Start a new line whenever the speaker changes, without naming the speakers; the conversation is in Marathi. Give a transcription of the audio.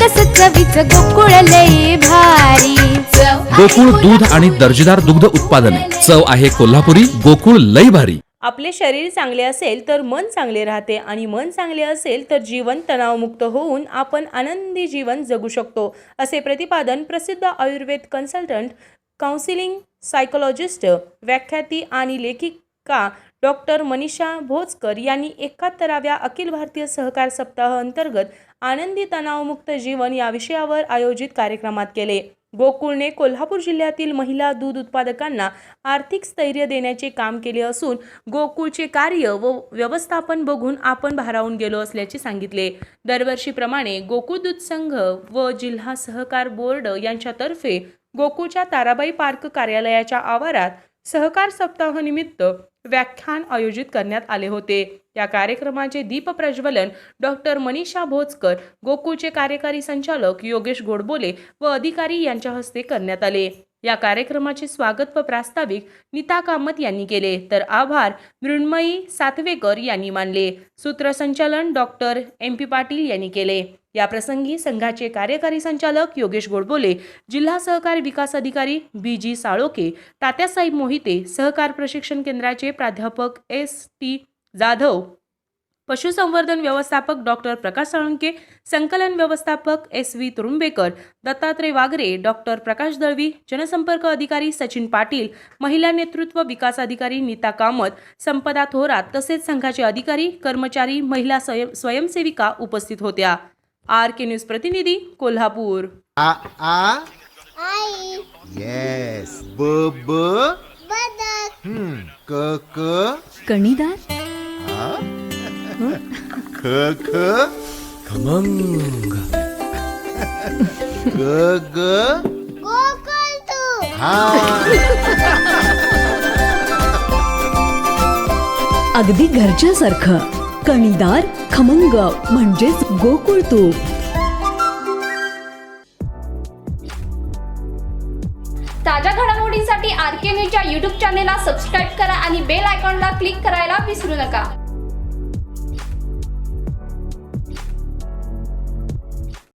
सकस चवीच गोकुळ लई भारी.
गोकुळ दूध आणि दर्जेदार दुग्ध उत्पादने. चव आहे कोल्हापुरी गोकुळ लई भारी.
आपले शरीर चांगले असेल तर मन चांगले राहते आणि मन चांगले असेल तर जीवन तणावमुक्त होऊन आपण आनंदी जीवन जगू शकतो असे प्रतिपादन प्रसिद्ध आयुर्वेद कन्सल्टंट काउन्सिलिंग सायकोलॉजिस्ट व्याख्याती आणि लेखिका डॉक्टर मनीषा भोजकर यांनी एकाहत्तराव्या अखिल भारतीय सहकार सप्ताह अंतर्गत आनंदी तणावमुक्त जीवन या विषयावर आयोजित कार्यक्रमात केले. गोकुळने कोल्हापूर जिल्ह्यातील महिला दूध उत्पादकांना आर्थिक स्थैर्य देण्याचे काम केले असून गोकुळचे कार्य व व्यवस्थापन बघून आपण भारावून गेलो असल्याचे सांगितले. दरवर्षीप्रमाणे गोकुळ दूध संघ व जिल्हा सहकार बोर्ड यांच्यातर्फे गोकुळच्या ताराबाई पार्क कार्यालयाच्या आवारात सहकार सप्ताहानिमित्त व्याख्यान आयोजित करण्यात आले होते. या कार्यक्रमाचे दीप प्रज्वलन डॉक्टर मनीषा भोजकर गोकुळचे कार्यकारी संचालक योगेश गोडबोले व अधिकारी यांच्या हस्ते करण्यात आले. या कार्यक्रमाचे स्वागत व प्रास्ताविक नीता कामत यांनी केले. तर आभार मृण्मयी सातवेकर यांनी मानले. सूत्रसंचालन डॉक्टर एम पी पाटील यांनी केले. या प्रसंगी संघाचे कार्यकारी संचालक योगेश गोडबोले जिल्हा सहकारी विकास अधिकारी बी जी साळोके तात्यासाहेब मोहिते सहकार प्रशिक्षण केंद्राचे प्राध्यापक एस टी जाधव पशुसंवर्धन व्यवस्थापक डॉक्टर प्रकाश साळुंके संकलन व्यवस्थापक S V Turumbekar Dattatray Wagre doctor Prakash Dalvi जनसंपर्क अधिकारी सचिन पाटील महिला नेतृत्व विकास अधिकारी नीता कामत संपदा थोरात तसेच संघाचे अधिकारी कर्मचारी महिला स्वयं स्वयंसेविका उपस्थित होत्या. आर के न्यूज प्रतिनिधी कोल्हापूर.
आ आ?
आई.
येस ब ब?
बदक.
हम्म. क क?
कणीदार
ख ख? खमंग. ग ग? हा.
अगदी घरच्यासारखं. कणीदार खमंग म्हणजेच गोकुळ तूप.
ताज्या घडामोडींसाठी आर के न्यूजच्या यूट्यूब चॅनेलला सबस्क्राईब करा आणि बेल आयकॉनला क्लिक करायला विसरू नका.